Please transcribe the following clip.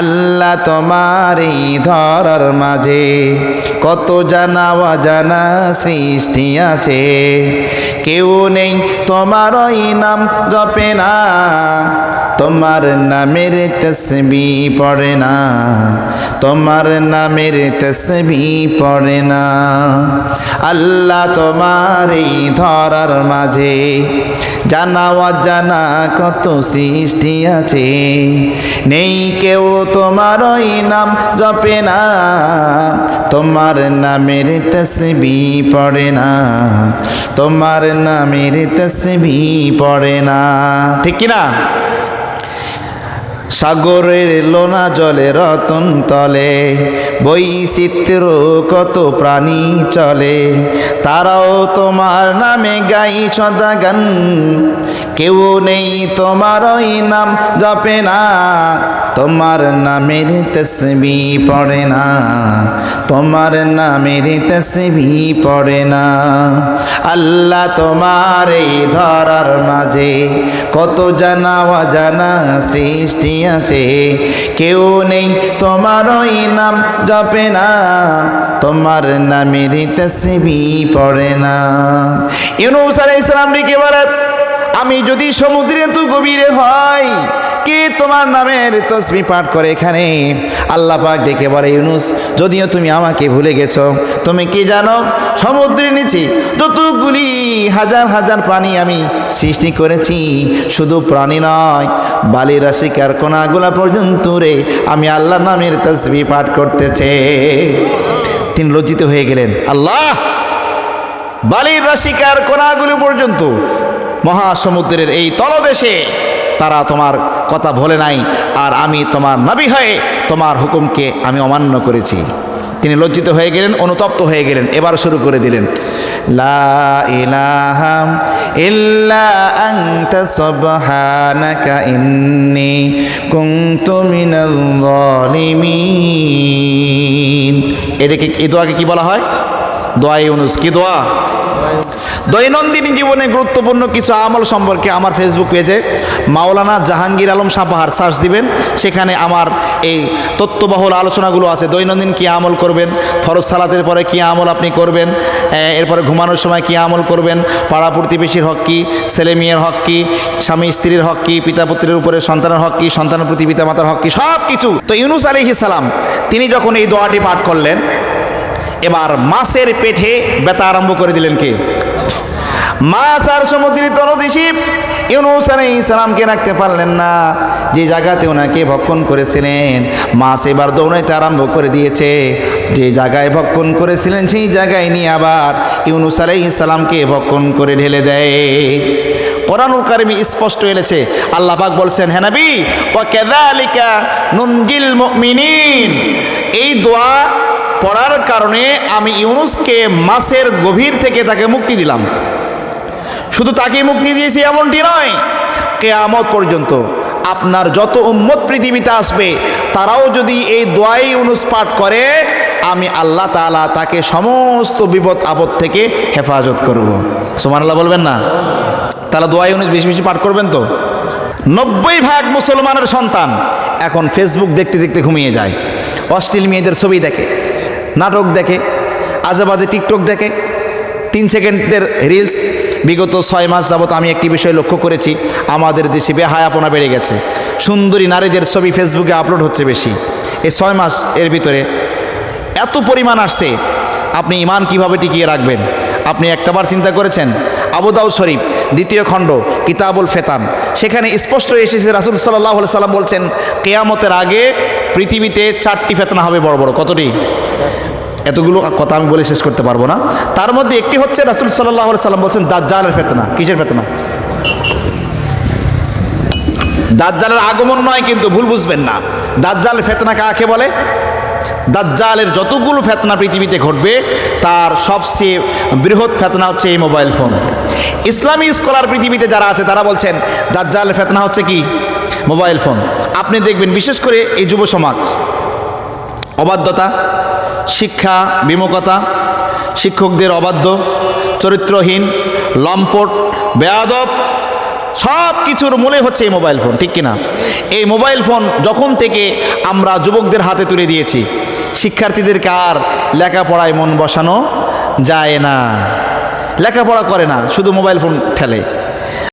আল্লাহ তোমার এই ধরার মাঝে কত জানা অজানা সৃষ্টি আছে। কেউ নেই তোমার ওই নাম জপে না, তোমার নামের তসবি পড়ে না, তোমার নামের তসবি পড়ে না। আল্লাহ তোমার এই ধরার মাঝে জানা অজানা কত সৃষ্টি আছে। নেই কেউ তোমার ওই নাম জপে না। তোমার নামের তসবি পড়ে না। তোমার নামের তসবি পড়ে না। ঠিক কিনা? সাগরের লোনা জলে, রতন তলে, বৈচিত্র্য কত প্রাণী চলে। তারাও তোমার নামে গাই সদা গান কেউ নেই তোমার ওই নাম জপে না। তোমার নামের তসবি পড়ে না। তোমার নামের তসবি পড়ে না। আল্লাহ তোমার এই ধরার মাঝে কত জানা অজানা সৃষ্টি আছে। কেউ নেই তোমার ওই নাম জপে না। তোমার নামের তসবি পড়ে না। ইউনুস আলাইহিস ইসলাম ডেকে বলে আমি যদি সমুদ্রে তু গভীরে হয়, কে তোমার নামের তসবি পাঠ করে এখানে? আল্লাহ পাক ডেকে বলে, ইউনুস, যদিও তুমি আমাকে ভুলে গেছো, তুমি কি জানো? সমুদ্রের নিচে যতগুলি হাজার হাজার প্রাণী আমি সৃষ্টি করেছি, শুধু প্রাণী নয় বালি রাশিকার কোনাগুলা পর্যন্ত রে আমি আল্লাহ নামের তসবি পাঠ করতেছে। তিনি লজ্জিত হয়ে গেলেন, আল্লাহ! বালির রাশিকার কোনাগুলি পর্যন্ত মহাসমুদ্রের এই তলদেশে তারা তোমার কথা ভোলে নাই, আর আমি তোমার নাবি হয়ে তোমার হুকুমকে আমি অমান্য করেছি। তিনি লজ্জিত হয়ে গেলেন, অনুতপ্ত হয়ে গেলেন, এবার শুরু করে দিলেন। লা এটাকে এই দোয়াকে কি বলা হয়? দোয়া ইউনুস, কি দোয়া? দৈনন্দিন জীবনে গুরুত্বপূর্ণ কিছু আমল সম্পর্কে আমার ফেসবুক পেজে মাওলানা জাহাঙ্গীর আলম সাপাহার সার্চ দিবেন। সেখানে আমার এই তত্ত্ববহুল আলোচনাগুলো আছে। দৈনন্দিন কী আমল করবেন, ফরজ সালাতের পরে কী আমল আপনি করবেন এরপরে ঘুমানোর সময় কী আমল করবেন, পাড়া প্রতিবেশীর হক কী, ছেলে মেয়ের হক কী, স্বামী স্ত্রীর হক কী, পিতা পুত্রের উপরে সন্তানের হক কী সন্তানের প্রতি পিতা মাতার হক কী সব কিছু তো ইউনুস আলিহিস সালাম, তিনি যখন এই দোয়াটি পাঠ করলেন এবার মাছের পেটে ব্যথা আরম্ভ করে দিলেন কে? মাছ আর সমুদ্রের তলদেশে ইউনুস আলাইহিস সালামকে রাখতে পারলেন না। যে জায়গাতে ওনাকে ভক্ষণ করেছিলেন, মাছ এবার দৌড়াইতে আরম্ভ করে দিয়েছে। যে জায়গায় ভক্ষণ করেছিলেন, সেই জায়গায় নিয়ে আবার ইউনুস আলাইহিস ইসলামকে ভক্ষণ করে ঢেলে দেয়। কোরআনুল কারিমে স্পষ্ট এনেছে আল্লাহ পাক বলছেন হেনাবি ও ওয়া কাযালিকা নুনজিল মুমিনিন। এই দোয়া পড়ার কারণে আমি ইউনুসকে মাছের গভীর থেকে তাকে মুক্তি দিলাম। শুধু তাকে মুক্তি দিয়েছি এমনটি নয়, কেয়ামত পর্যন্ত আপনার যত উম্মত পৃথিবীতে আসবে, তারাও যদি এই দোয়াই ইউনুস পাঠ করে, আমি আল্লাহ তাআলা তাকে সমস্ত বিপদ আপদ থেকে হেফাজত করব। সুমান আল্লাহ বলবেন না? তাহলে দোয়াই ইউনুস বেশি বেশি পাঠ করবেন তো? নব্বই ভাগ মুসলমানের সন্তান এখন ফেসবুক দেখতে দেখতে ঘুমিয়ে যায়। অশ্লীল মেয়েদের ছবি দেখে। নাটক দেখে আজে বাজে টিকটক দেখে, তিন সেকেন্ডের রিলস বিগত ছয় মাস যাবত আমি একটি বিষয় লক্ষ্য করেছি, আমাদের দেশে বেহায়াপনা বেড়ে গেছে। সুন্দরী নারীদের ছবি ফেসবুকে আপলোড হচ্ছে বেশি। এই ছয় মাস এর ভিতরে এত পরিমাণ আসছে, আপনি ইমান কীভাবে টিকিয়ে রাখবেন? আপনি একটাবার চিন্তা করেছেন? আবুদাউ শরীফ, দ্বিতীয় খণ্ড, কিতাবুল ফেতান। সেখানে স্পষ্ট এসেছে, রাসুল সাল্লাহ সাল্লাম বলছেন, কেয়ামতের আগে পৃথিবীতে চারটি ফেতনা হবে বড় বড়। কতটি? এতগুলো কথা আমি বলে শেষ করতে পারব না। তার মধ্যে একটি হচ্ছে রাসুল সাল্লাহ সাল্লাম বলছেন, দাজ্জালের ফেতনা। কিসের ফেতনা? দাজ্জালের আগমন নয় কিন্তু ভুল বুঝবেন না। দাজ্জাল ফেতনা কাকে বলে? দাজ্জালের যতগুলো ফেতনা পৃথিবীতে ঘটবে, তার সবচেয়ে বৃহৎ ফেতনা হচ্ছে এই মোবাইল ফোন। ইসলামী স্কলার পৃথিবীতে যারা আছে, তারা বলছেন, দাজ্জালের ফেতনা হচ্ছে কি? Mobile phone. আপনি দেখবেন, বিশেষ করে এই যুব সমাজ, অবাধ্যতা শিক্ষা বিমুখতা, শিক্ষকদের অবাধ্য, চরিত্রহীন, লম্পট, বেয়াদব সব কিছুর মূলে হচ্ছে এই মোবাইল ফোন ঠিক কিনা? এই মোবাইল ফোন যখন থেকে আমরা যুবকদের হাতে তুলে দিয়েছি, শিক্ষার্থীদেরকে আর লেখাপড়ায় মন বসানো যায় না। লেখাপড়া করে না, শুধু মোবাইল ফোন ঠেলে।